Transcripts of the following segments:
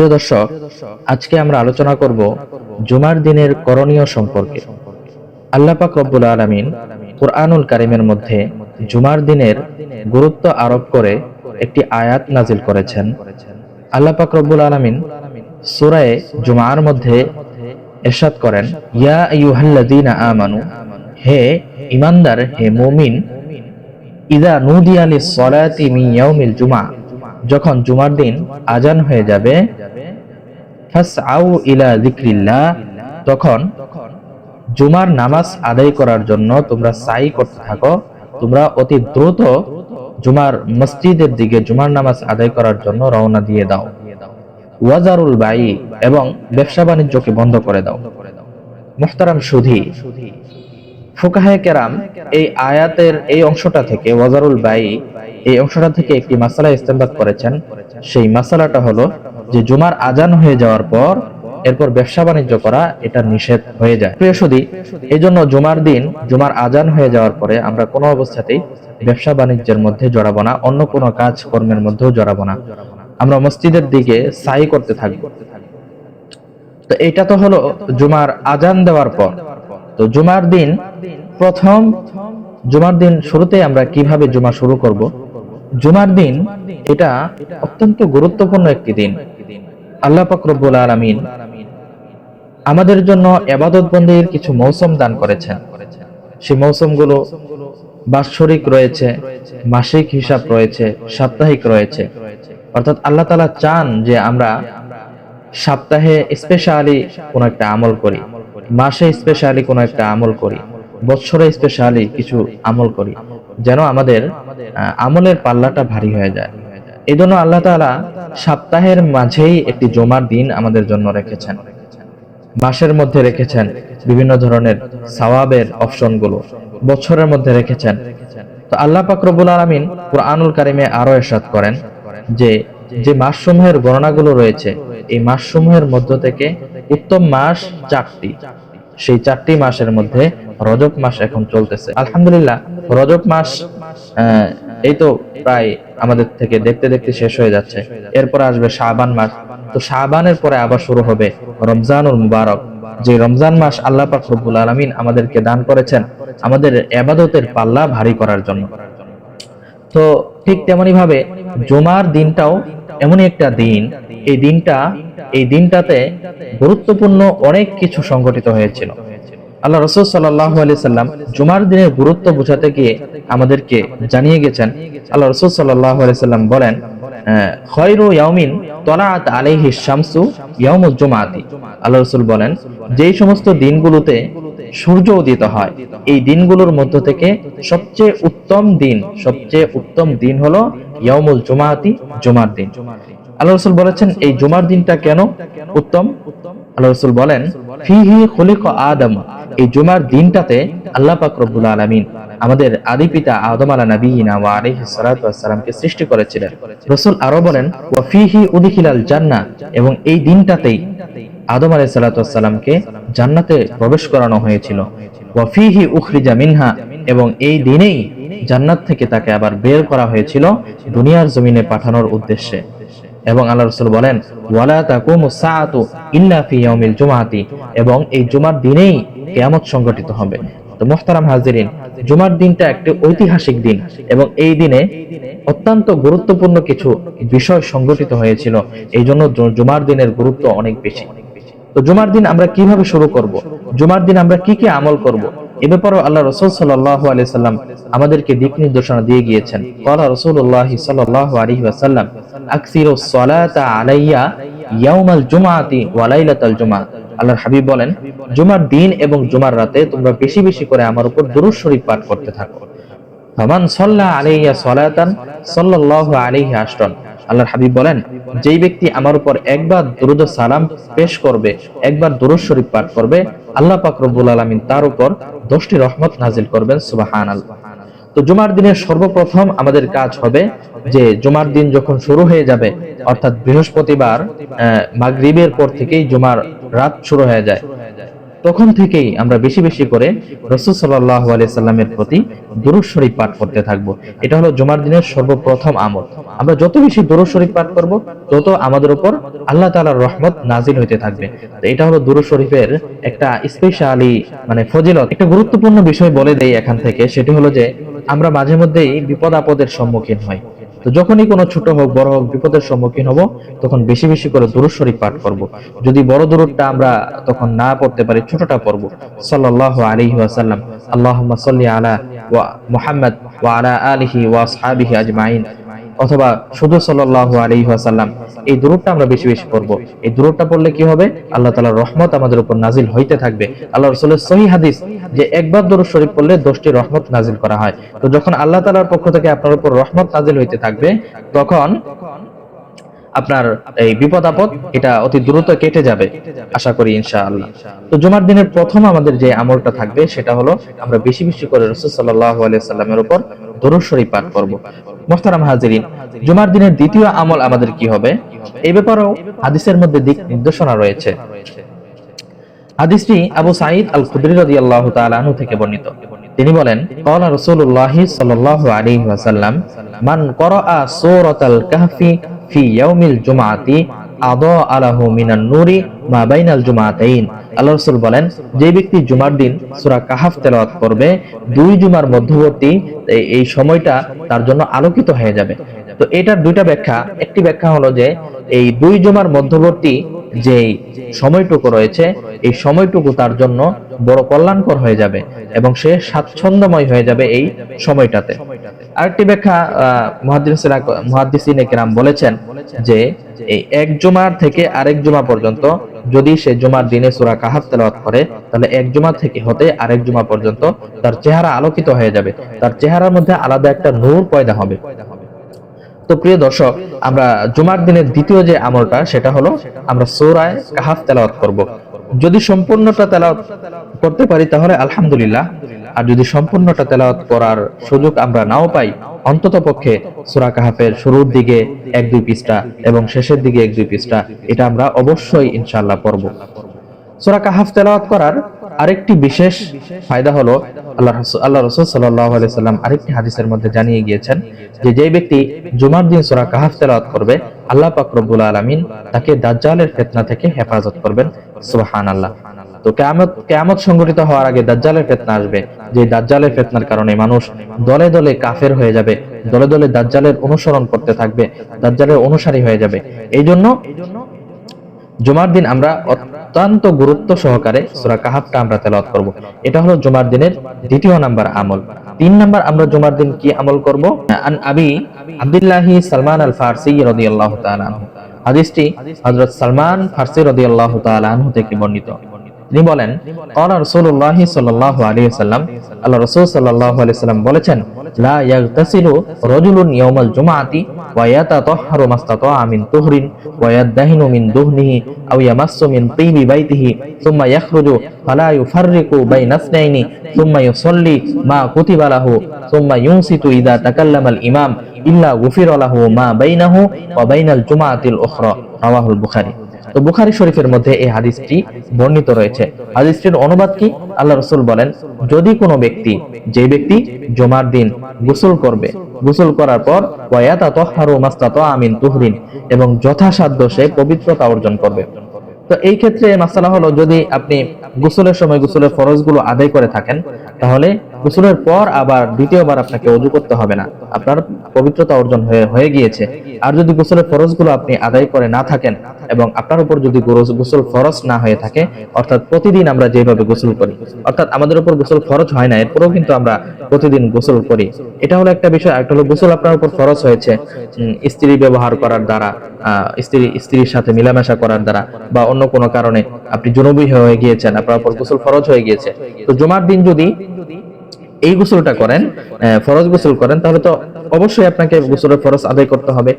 প্রিয় দর্শক, আজকে আমরা আলোচনা করব জুমার দিনের করণীয় সম্পর্কে। আল্লাহ পাক রব্বুল আলামিন কুরআনুল কারিমের মধ্যে জুমার দিনের গুরুত্ব আরোপ করে একটি আয়াত নাজিল করেছেন। আল্লাহ পাক রব্বুল আলামিন সূরায়ে জুমার মধ্যে এরশাদ করেন, ইয়া আইয়ুহাল্লাযীনা আমানু, হে ইমানদার হে মুমিন ইদা নুদিয়া লিস-সালাতি মিন ইয়াউমিল জুমআ। যখন জুমার দিন আজান হয়ে যাবে ইলা যিকরিল্লাহ, তখন জুমার নামাজ আদায় করার জন্য তোমরা সাই করতে থাকো। তোমরা অতি দ্রুত জুমার মসজিদের দিকে জুমার নামাজ আদায় করার জন্য রওনা দিয়ে দাও। ওয়াজারুল বাই এবং ব্যবসা বাণিজ্যকে বন্ধ করে দাও। মুহতারাম সুধী, ফুকাহে কেরাম এই আয়াতের এই অংশটা থেকে ওয়াজারুল বাই এই অংশটা থেকে একটি মাসালা ইস্তেমবাদ করেছেন। সেই মাসালাটা হলো যে জুমার আজান হয়ে যাওয়ার পর এরপর ব্যবসা বাণিজ্য করা এটা নিষেধ হয়ে যায়। প্রিয় সুদী এই জন্য জুমার দিন, জুমার আজান হয়ে যাওয়ার পরে আমরা কোনো অবস্থাতেই ব্যবসা বাণিজ্যের মধ্যে জড়াবো না, অন্য কোনো কাজ কর্মের মধ্যেও জড়াবো না। আমরা মসজিদের দিকে সাই করতে থাকব তো এটা তো হলো জুমার আজান দেওয়ার পর। তো জুমার দিন প্রথম, জুমার দিন শুরুতে আমরা কীভাবে জুমা শুরু করব? জুমার দিন এটা অত্যন্ত গুরুত্বপূর্ণ একটি দিন। আল্লাহ পাক রব্বুল আলামিন আমাদের জন্য এবাদত বন্দির কিছু মৌসুম দান করেছেন। সেই মৌসুমগুলো বাৎসরিক রয়েছে, মাসিক হিসাব রয়েছে, সাপ্তাহিক রয়েছে। অর্থাৎ আল্লাহ তালা চান যে আমরা সপ্তাহে স্পেশালি কোনো একটা আমল করি, মাসে স্পেশালি কোনো একটা আমল করি বছরে স্পেশালি কিছু আমল করি। যেন আমাদের আমলের পাল্লাটা ভারী হয়ে যায়। এই জন্য আল্লাহ তাআলা সপ্তাহের মাঝেই একটি জমার দিন আমাদের জন্য রেখেছেন। মাসের মধ্যে রেখেছেন বিভিন্ন ধরনের সাওয়াবের অপশনগুলো। বছরের মধ্যে রেখেছেন। তো আল্লাহ পাক রব্বুল আলামিন কুরআনুল কারিমে আরও ইরশাদ করেন যে যে মাসসমূহের গণনাগুলো রয়েছে, এই মাসসমূহের মধ্য থেকে উত্তম মাস চারটি। সেই চারটি মাসের মধ্যে রজব মাস এখন চলতেছে। আলহামদুলিল্লাহ, রজব মাস এই তো প্রায় আমাদের থেকে দেখতে দেখতে শেষ হয়ে যাচ্ছে। এরপর আসবে শাবান মাস। তো শাবানের পরে আবার শুরু হবে রমজানুল মুবারক। যে রমজান মাস আল্লাহ পাক আলামিন আমাদেরকে দান করেছেন, আমাদের এবাদতের পাল্লা ভারী করার জন্য। তো ঠিক তেমনি ভাবে জুমার দিনটাও এমনই একটা দিন। এই দিনটা, এই দিনটাতে গুরুত্বপূর্ণ অনেক কিছু সংঘটিত হয়েছিল। আল্লাহ রসুল সাল্লাহ আলি সাল্লাম জুমার দিনের গুরুত্ব বোঝাতে গিয়ে আমাদেরকে জানিয়ে গেছেন। আল্লাহ রসুল সাল্লাহ আলি সাল্লাম বলেন খয়রু ইয়াউমিন তলাআত আলাইহি শামসু ইয়াউমুল জুমাতি। আল্লাহ রসুল বলেন, যেই সমস্ত দিনগুলোতে সূর্য উদিত হয়। এই দিনগুলোর মধ্য থেকে সবচেয়ে উত্তম দিন, সবচেয়ে উত্তম দিন হলো ইয়াউমুল জুমাতি, জুমার দিন। আল্লাহ রসুল বলেছেন, এই জুমার দিনটা কেন উত্তম? আল্লাহ রসুল বলেন, ফিহি খুলিক আদম। এই জুমার দিনটাতে আল্লাহ পাক রব্বুল আলামিন আমাদের আদি পিতা আদম আলা নবীনা ওয়া আলাইহিস সালাতু ওয়াস সালামকে সৃষ্টি করেছিলেন। রাসূল আরও বলেন, ওয়া ফিহি উদখিলাল জান্নাহ এবং এই দিনটাতেই আদম আলাইহিস সালাতু ওয়াস সালামকে জান্নাতে প্রবেশ করানো হয়েছিল। ওয়া ফিহি উখরিজা মিনহা, এবং এই দিনেই জান্নাত থেকে তাকে আবার বের করা হয়েছিল দুনিয়ার জমিনে পাঠানোর উদ্দেশ্যে। এবং আল্লাহ রসুল বলেন, ওয়ালা এবং এই জুমার দিনেই কিয়ামত সংঘটিত হবে। তো মুহতারাম হাজিরিন, জুমার দিনটা একটি ঐতিহাসিক দিন, এবং এই দিনে অত্যন্ত গুরুত্বপূর্ণ কিছু বিষয় সংগঠিত হয়েছিল। এই জন্য জুমার দিনের গুরুত্ব অনেক বেশি। তো জুমার দিন আমরা কীভাবে শুরু করব? জুমার দিন আমরা কি কি আমল করব? এ ব্যাপারেও আল্লাহ রসুল সাল্লাহ আলি সাল্লাম আমাদেরকে দিক নির্দেশনা দিয়ে গিয়েছেন। কলা রসুল্লাহ সাল্লাহ আলাইয়া ইয়াউমাল জুমাতি ওয়ালাইলাতাল জুমা আল্লাহর হাবিব বলেন, জুমার দিন এবং জুমার রাতে তোমরা বেশি বেশি করে আমার উপর দুরূদ শরীফ পাঠ করতে থাকো। ফামান সাল্লা আলাইয়া সালাতান, সাল্লাল্লাহু আলাইহি আশরান। আল্লাহর হাবিব বলেন, যেই ব্যক্তি আমার উপর একবার দুরুদ সালাম পেশ করবে, একবার দুরূদ শরীফ পাঠ করবে, আল্লাহ পাক রব্বুল আলামিন তার উপর দশটি রহমত নাজিল করবেন, সুবহানাল্লাহ। তো জুমার দিনের সর্বপ্রথম আমাদের কাজ হবে যে জুমার দিন যখন শুরু হয়ে যাবে, অর্থাৎ বৃহস্পতিবার মাগরিবের পর থেকেই জুমার রাত শুরু হয়ে যায়। তখন থেকেই আমরা বেশি বেশি করে রসুল সাল্লাহ সাল্লামের প্রতি দুরুদ শরীফ পাঠ করতে থাকব। এটা হলো জুমার দিনের সর্বপ্রথম আমল। আমরা যত বেশি দুরুদ শরীফ পাঠ করব, তত আমাদের উপর আল্লাহ তাআলার রহমত নাজিল হইতে থাকবে। এটা হলো দুরুদ শরীফের একটা স্পেশালি মানে ফজিলত। একটা গুরুত্বপূর্ণ বিষয় বলে দেই এখান থেকে, সেটি হলো যে আমরা মাঝে মধ্যেই বিপদ আপদের সম্মুখীন হই। তো যখনই কোনো ছোট হোক, বড় হোক, বিপদের সম্মুখীন হব, তখন বেশি বেশি করে দুরুদ শরীফ পাঠ করব। যদি বড় দুরুদটা আমরা তখন না পড়তে পারি, ছোটটা পড়ব। সাল্লাল্লাহু আলাইহি ওয়াসাল্লাম, আল্লাহুম্মা সাল্লি আলা ওয়া মুহাম্মদ ওয়া আলা আলিহি ওয়া আসহাবিহি আজমাইন। অথবা শুধু সাল্লাহ আলী আসাল্লাম এই দূরটা আমরা বেশি বেশি পড়ব। এই দূরটা পড়লে কি হবে? আল্লাহ তালার রহমত আমাদের উপর নাজিল হইতে থাকবে। আল্লাহ রসুলের সহি হাদিস যে একবার দরুদ শরীফ পড়লে দশটি রহমত নাজিল করা হয়। তো যখন আল্লাহ তালার পক্ষ থেকে আপনার উপর রহমত নাজিল হইতে থাকবে, তখন আপনার এই বিপদ আপদ, এটা অতি দ্রুত কেটে যাবে, আশা করি ইনশাআল্লাহ। তো জুমার দিনের প্রথম আমাদের যে আমলটা থাকবে, সেটা হলো আমরা বেশি বেশি করে রসুল আলাইহি সাল্লামের উপর দরুদ পাঠ করব। মোহতারাম হাজিরিন, জুমার দিনের দ্বিতীয় আমল আমাদের কি হবে? এই ব্যাপারেও হাদিসের মধ্যে দিক নির্দেশনা রয়েছে। হাদিসটি আবু সাঈদ আল খুদরি রাদিয়াল্লাহু তাআলা আনহু থেকে বর্ণিত। তিনি বলেন ক্বালা রাসূলুল্লাহ সাল্লাল্লাহু আলাইহি ওয়াসাল্লাম, মান ক্বারাআ সূরাতাল কাহফি ফি ইয়াউমিল জুমআতি আদা আলাহু মিনান নূরি মা বাইনাল জুমআতাইন। আল্লাহ রাসূল বলেন, যে ব্যক্তি জুমার দিন সূরা কাহাফ তেলাওয়াত করবে, দুই জুমার মধ্যবর্তী এই সময়টা তার জন্য আলোকিত হয়ে যাবে। তো এটার দুইটা ব্যাখ্যা, একটি ব্যাখ্যা হলো যে এই দুই জুমার মধ্যবর্তী যে সময়টুকু রয়েছে, এই সময়টুকু তার জন্য বড় কল্যাণকর হয়ে যাবে এবং সে স্বাচ্ছন্দ্যময় হয়ে যাবে এই সময়টাতে। আরেকটি ব্যাখ্যা মহাদিসিনে কেরাম বলেছেন যে, এই এক জুমার থেকে আরেক জুমা পর্যন্ত যদি সে জুমার দিনে সূরা কাহাফ তেলাওয়াত করে, তাহলে এক জুমা থেকে হতে আরেক জুমা পর্যন্ত তার চেহারা আলোকিত হয়ে যাবে। তার চেহারার মধ্যে আলাদা একটা নূর পয়দা হবে। তো প্রিয় দর্শক, আমরা জুমার দিনের দ্বিতীয় যে আমলটা, সেটা হলো আমরা সূরায়ে কাহাফ তেলাওয়াত করব। যদি সম্পূর্ণটা তেলাওয়াত করতে পারি তাহলে আলহামদুলিল্লাহ। আর যদি সম্পূর্ণটা তেলাওয়াত করার সুযোগ আমরা নাও পাই, অন্তত পক্ষে সূরা কাহাফের শুরুর দিকে এক দুই পৃষ্ঠা এবং শেষের দিকে এক দুই পৃষ্ঠা, এটা আমরা অবশ্যই ইনশাআল্লাহ পড়ব। সূরা কাহাফ তেলাওয়াত করার আরেকটি বিশেষ ফায়দা হলো আল্লাহ রাসূল আল্লাহ রাসূল সাল্লাম আরেকটি হাদিসের মধ্যে জানিয়ে গিয়েছেন যে যেই ব্যক্তি জুমার দিন সূরা কাহাফ তেলাওয়াত করবে, আল্লাহ পাক রব্বুল আলামিন তাকে দাজ্জালের ফিতনা থেকে হেফাজত করবেন। সুবহানাল্লাহ। তো কিয়ামত কিয়ামত সংঘটিত হওয়ার আগে দাজ্জালের ফিতনা আসবে। যে দাজ্জালের ফিতনার কারণে মানুষ দলে দলে কাফের হয়ে যাবে, দলে দলে দাজ্জালের অনুসরণ করতে থাকবে, দাজ্জালের অনুসারী হয়ে যাবে। এই জন্য জুমার দিন আমরা অত্যন্ত গুরুত্ব সহকারে সুরা কাহাফটা আমরা তেলাওয়াত করব। এটা হলো জুমার দিনের দ্বিতীয় নাম্বার আমল। তিন নাম্বার আমরা জুমার দিন কি আমল করব? আন আবি আব্দুল্লাহি সালমান আল ফারসি রাদিয়াল্লাহু তাআলা হাদিসটি হযরত সালমান ফারসি রাদিয়াল্লাহু তাআলা আনহু থেকে বর্ণিত। তিনি বলেন কলা রসুল্লাহ সাল্লাহ আলী সাল্লাম আল্লাহ রসুল সাল্লাহ আলি সাল্লাম বলেছেন, লা ইয়াগতাসিলু রাজুলুন ইয়াউমাল জুমআতি ওয়া ইয়াতাতাহহারু মাসতাতাআ মিন তুহরিন ওয়া ইয়াদাহিনু মিন দুহনিহি আও ইয়ামাসসু মিন তিবি বাইতিহি সুম্মা ইয়াখরুজু ফালা ইউফাররিকু বাইনা আসনাইনি সুম্মা ইউসাল্লি মা কুতিবা লাহু সুম্মা ইউনসিতু ইযা তাকাল্লামাল ইমাম ইল্লা গুফিরা লাহু মা বাইনাহু ওয়া বাইনাল জুমআতিল উখরা। রাওয়াহুল বুখারী। তো বুখারী শরীফের মধ্যে এই হাদিসটি বর্ণিত রয়েছে। হাদিসটির অনুবাদ কি? আল্লাহ রসুল বলেন, যদি কোনো ব্যক্তি, যে ব্যক্তি জমার দিন গোসল করবে, গোসল করার পর ওয়ায়াতা তহারু মাস্তাত আমিন তুহরিন এবং যথাসাধ্য সে পবিত্রতা অর্জন করবে। তো এই ক্ষেত্রে মাসালা হলো, যদি আপনি গোসলের সময় গোসলের ফরজগুলো আদায় করে থাকেন, তাহলে গোসলের পর আবার দ্বিতীয়বার আপনাকে অজু করতে হবে না। আপনার পবিত্রতা অর্জন হয়ে হয়ে গিয়েছে। আর যদি গোসলের ফরজগুলো আপনি আদায় করে না থাকেন এবং আপনার উপর যদি গোসল ফরজ না হয়ে থাকে, অর্থাৎ প্রতিদিন আমরা যেভাবে গোসল করি, অর্থাৎ আমাদের উপর গোসল ফরজ হয় না, এরপরেও কিন্তু আমরা প্রতিদিন গোসল করি। এটা হলো একটা বিষয়। একটা হলো গোসল আপনার উপর ফরজ হয়েছে স্ত্রী ব্যবহার করার দ্বারা স্ত্রী স্ত্রীর সাথে মেলামেশা করার দ্বারা বা অন্য কোনো কারণে আপনি জনবী হয়ে গিয়েছেন, আপনার উপর গোসল ফরজ হয়ে গিয়েছে। তো জুমার দিন যদি এই গোসলটা করেন ফরজ গোসল করেন, তাহলে তো অবশ্যই আপনাকে গোসলের ফরজ আদায় করতে হবে।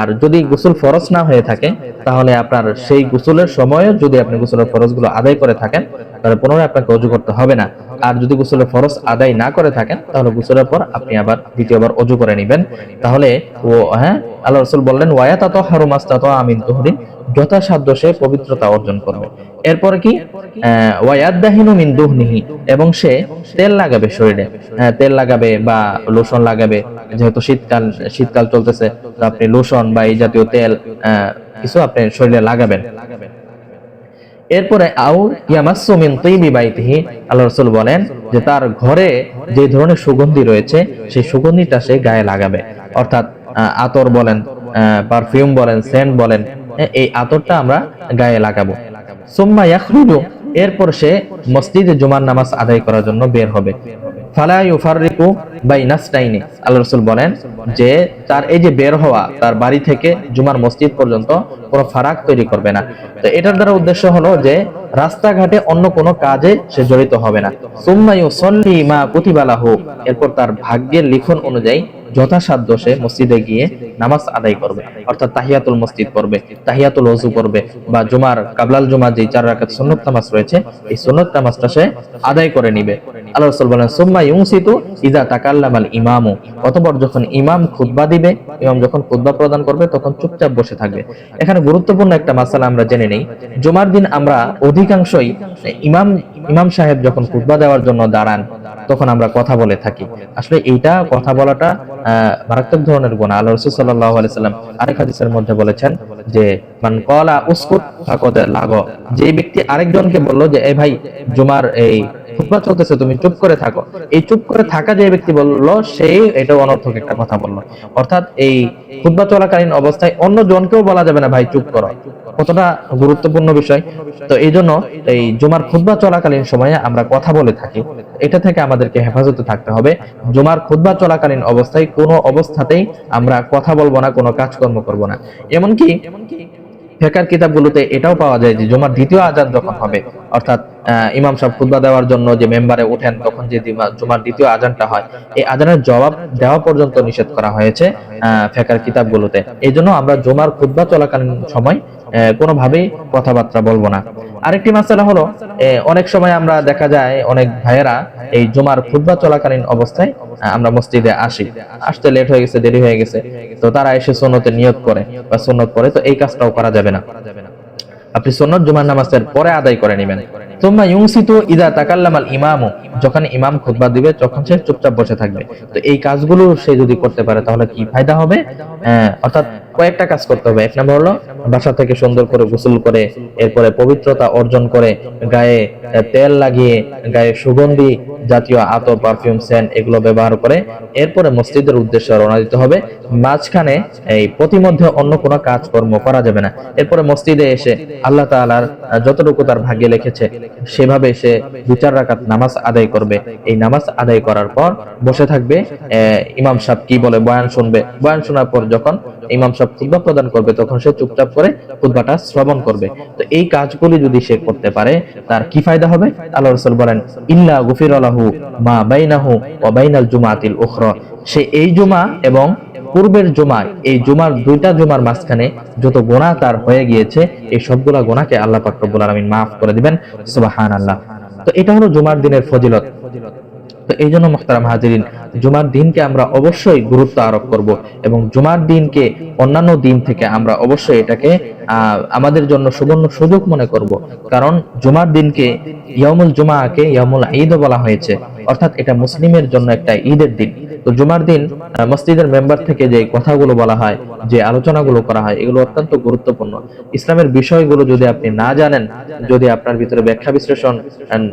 আর যদি গোসল ফরজ না হয়ে থাকে, তাহলে আপনার সেই গোসলের সময় যদি আপনি গোসলের ফরজগুলো আদায় করে থাকেন, তাহলে পুনরায় আপনাকে অজু করতে হবে না। আর যদি গোসলের ফরজ আদায় না করে থাকেন তাহলে গোসলের পর আপনি আবার দ্বিতীয়বার অজু করে নেবেন। তাহলে ও হ্যাঁ আল্লাহ রসুল বললেন ওয়ায়া তাত হারু মাস্তাত আমিন তুহরিন যথাসাধ্য সে পবিত্রতা অর্জন করবে। এরপরে কি? ওয়াদাহিনু মিন দুহনিহি এবং সে তেল লাগাবে শরীরে। হ্যাঁ, তেল লাগাবে বা লোশন লাগাবে যেহেতু শীতকাল শীতকাল চলতেছে তো আপনি লোশন বা এই জাতীয় তেল কিছু আপনি শরীরে লাগাবেন। এরপরে আউ ইয়ামাসসু মিন বাইতিহি, আল্লাহ রাসূল বলেন যে তার ঘরে যে ধরনের সুগন্ধি রয়েছে, সেই সুগন্ধিটা সে গায়ে লাগাবে। অর্থাৎ আতর বলেন পারফিউম বলেন সেন্ট বলেন এই আতরটা আমরা গায়ে লাগাবো। সুম্মা ইয়াখরুজু, এরপর সে মসজিদে জুমার নামাজ আদায় করার জন্য বের হবে। ফালা ইউফারিকু বাই নাস্তাইনি আল্লাহ রসুল বলেন যে, তার এই যে বের হওয়া, তার বাড়ি থেকে জুমার মসজিদ পর্যন্ত কোনো ফারাক তৈরি করবে না। তো এটার দ্বারা উদ্দেশ্য হলো যে রাস্তাঘাটে অন্য কোনো কাজে সে জড়িত হবে না। মা কুতিবা লাহু। এরপর তার ভাগ্যের লিখন অনুযায়ী যথাসাধ্য সে মসজিদে গিয়ে নামাজ আদায় করবে, অর্থাৎ তাহিয়াতুল মসজিদ পড়বে, তাহিয়াতুল ওযু পড়বে বা জুমার, কাবলাল জুমার যে চার রাকাত সুন্নত নামাজ রয়েছে, এই সুন্নত নামাজটা সে আদায় করে নিবে। আল্লাহ বলেন, সুম্মা ইযা তাকাল্লামাল ইমামু। যখন ইমাম দিবে, ইমাম যখন প্রদান করবে, তখন চুপচাপ বসে থাকবে। এখানে গুরুত্বপূর্ণ একটা মাসালা আমরা জেনে নেই। জুমার দিন আমরা অধিকাংশই ইমাম ইমাম সাহেব যখন খুতবা দেওয়ার জন্য দাঁড়ান, তখন আমরা কথা বলে থাকি। আসলে এইটা কথা বলাটা মারাত্মক ধরনের গুণ আল্লাহ রসুল সাল্লাহ সাল্লাম আরেক হাদিসের মধ্যে বলেছেন যে, মান কলা উস্কুত ফাকদ লাগ। যে ব্যক্তি আরেকজনকে বলল যে এই ভাই, জুমার এই খুতবা চলতেছে, তুমি চুপ করে থাকো। এই চুপ করে থাকা যে ব্যক্তি বলল সেই এটা অনর্থক একটা কথা বলল। অর্থাৎ এই খুতবা চলাকালীন অবস্থায় অন্য জনকেও বলা যাবে না, ভাই, চুপ করো। কতটা গুরুত্বপূর্ণ বিষয়? তো এই জন্য এই জুমার খুদ্া চলাকালীন সময়ে আমরা কথা বলে থাকি। এটা থেকে আমাদেরকে হেফাজতে থাকতে হবে। জুমার খুদ্া চলাকালীন অবস্থায় কোনো অবস্থাতেই আমরা কথা বলব না, কোনো কাজকর্ম করব না। এমনকি ফেকার কিতাবগুলোতে এটাও পাওয়া যায় যে জুমার দ্বিতীয় আজান যখন হবে, অর্থাৎ ইমাম সাহেব খুতবা দেওয়ার জন্য যে মেম্বারে ওঠেন, তখন যে জুমার দ্বিতীয় আজানটা হয়, এই আজানের জবাব দেওয়া পর্যন্ত নিষেধ করা হয়েছে ফেকার কিতাবগুলোতে। এই জন্য আমরা জুমার খুতবা চলাকালীন সময় কোনোভাবেই কথাবার্তা বলব না। আরেকটি মাসালা হলো অনেক সময় আমরা দেখা যায়, অনেক ভাইয়েরা এই জুমার খুতবা চলাকালীন অবস্থায় আমরা মসজিদে আসি। আসতে লেট হয়ে গেছে, দেরি হয়ে গেছে, তো তারা এসে সুন্নতে নিয়োগ করে, বা সুন্নত করে, তো এই কাজটাও করা যাবে না। আপনি সুন্নত জুমার নামাজের পরে আদায় করে নেবেন। ইদা তাকাল্লামাল ইমামও যখন ইমাম খুতবা দিবে তখন সে চুপচাপ বসে থাকবে। তো এই কাজগুলো সে যদি করতে পারে তাহলে কি ফায়দা হবে? আহ, অর্থাৎ কয়েকটা কাজ করতে হবে। এক নম্বর হলো বাসা থেকে সুন্দর করে গোসল করে এরপরে পবিত্রতা অর্জন করে গায়ে তেল লাগিয়ে গায়ে সুগন্ধি জাতীয় আতর পারফিউম সেন্ট এগুলো ব্যবহার করে এরপরে মসজিদের উদ্দেশ্যে রওনা দিতে হবে। মাঝখানে এই প্রতিমধ্যে অন্য কোনো কাজকর্ম করা যাবে না। এরপরে মসজিদে এসে আল্লাহ তাআলার যতটুকু তার ভাগ্যে লিখেছে, সেভাবে সে দু চার রাকাত নামাজ আদায় করবে। এই নামাজ আদায় করার পর বসে থাকবে। ইমাম সাহেব কি বলে? বয়ান শুনবে। বয়ান শোনার পর যখন ইমাম সাহেব খুতবা প্রদান করবে, তখন সে চুপচাপ করে খুতবাটা শ্রবণ করবে। তো এই কাজগুলি যদি সে করতে পারে, তার কি ফায়দা হবে? আল্লাহ রাসূল বলেন ইল্লা গুফিরালাহু মা বাইনাহু ওয়া বাইনাল জুমাতিল উখরা। সে এই জুমা এবং পূর্বের জুমা, এই জুমার দুইটা জুমার মাঝখানে যত গোনা তার হয়ে গিয়েছে, এই সবগুলা গোনাকে আল্লাহ পাক রব্বুল আলামিন মাফ করে দিবেন। সুবহানাল্লাহ। তো এটা হলো জুমার দিনের ফজিলত। তো এই জন্য মোখতারাম হাজিরিন, জুমার দিনকে আমরা অবশ্যই গুরুত্ব আরোপ করব এবং জুমার দিনকে অন্যান্য দিন থেকে আমরা অবশ্যই এটাকে আমাদের জন্য সুবর্ণ সুযোগ মনে করব। কারণ জুমার দিনকে ইয়ামুল জুমাকে ইয়ামুল ঈদও বলা হয়েছে। অর্থাৎ এটা মুসলিমের জন্য একটা ঈদের দিন। তো জুমার দিন মসজিদের মেম্বার থেকে যে কথাগুলো বলা হয় যে আলোচনাগুলো করা হয় এগুলো অত্যন্ত গুরুত্বপূর্ণ। ইসলামের বিষয়গুলো যদি আপনি না জানেন যদি আপনার ভিতরে ব্যাখ্যা বিশ্লেষণ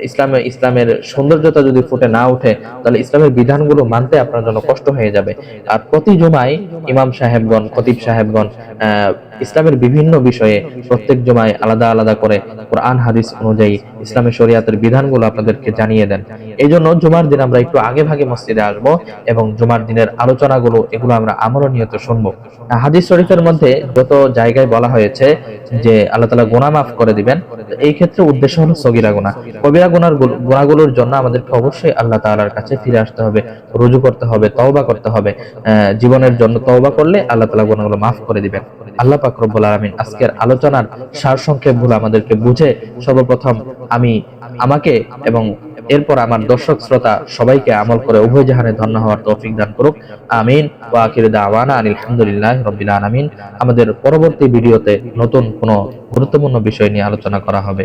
ইসলামে ইসলামের সৌন্দর্যতা যদি ফুটে না ওঠে তাহলে ইসলামের বিধানগুলো মানতে আপনার জন্য কষ্ট হয়ে যাবে। আর প্রতি জুমায় ইমাম সাহেবগণ খতিব সাহেবগণ আহ, ইসলামের বিভিন্ন বিষয়ে প্রত্যেক জুমায় আলাদা আলাদা করে কোরআন, হাদিস অনুযায়ী ইসলামের শরিয়াতের বিধানগুলো আপনাদেরকে জানিয়ে দেন। এই জন্য জুমার দিন আমরা একটু আগে ভাগে মসজিদে আসব এবং জুমার দিনের আলোচনাগুলো, এগুলো আমরা আমল নিয়ত শুনব হাদিস শরীফের মধ্যে যত জায়গায় বলা হয়েছে যে আল্লাহ তালা গোনা মাফ করে দিবেন এই ক্ষেত্রে উদ্দেশ্য হলো সগিরা গুণা কবিরা গুনার গুল- গুনাহগুলোর জন্য আমাদেরকে অবশ্যই আল্লাহ তাআলার কাছে ফিরে আসতে হবে, রুজু করতে হবে, তওবা করতে হবে। জীবনের জন্য তওবা করলে আল্লাহ তাআলা গুনাহগুলো মাফ করে দিবেন। আল্লাহ পাক রব্বুল আলামিন আজকের আলোচনার সার সংক্ষেপগুলো আমাদেরকে বুঝে সর্বপ্রথম আমি আমাকে এবং এরপর আমার দর্শক শ্রোতা সবাইকে আমল করে উভয় জাহানে ধন্য হওয়ার তৌফিক দান করুক। আমিন। ওয়া আখির দাওয়ানা আলহামদুলিল্লাহ রাব্বিল আলামিন। আমাদের পরবর্তী ভিডিওতে নতুন কোনো গুরুত্বপূর্ণ বিষয় নিয়ে আলোচনা করা হবে।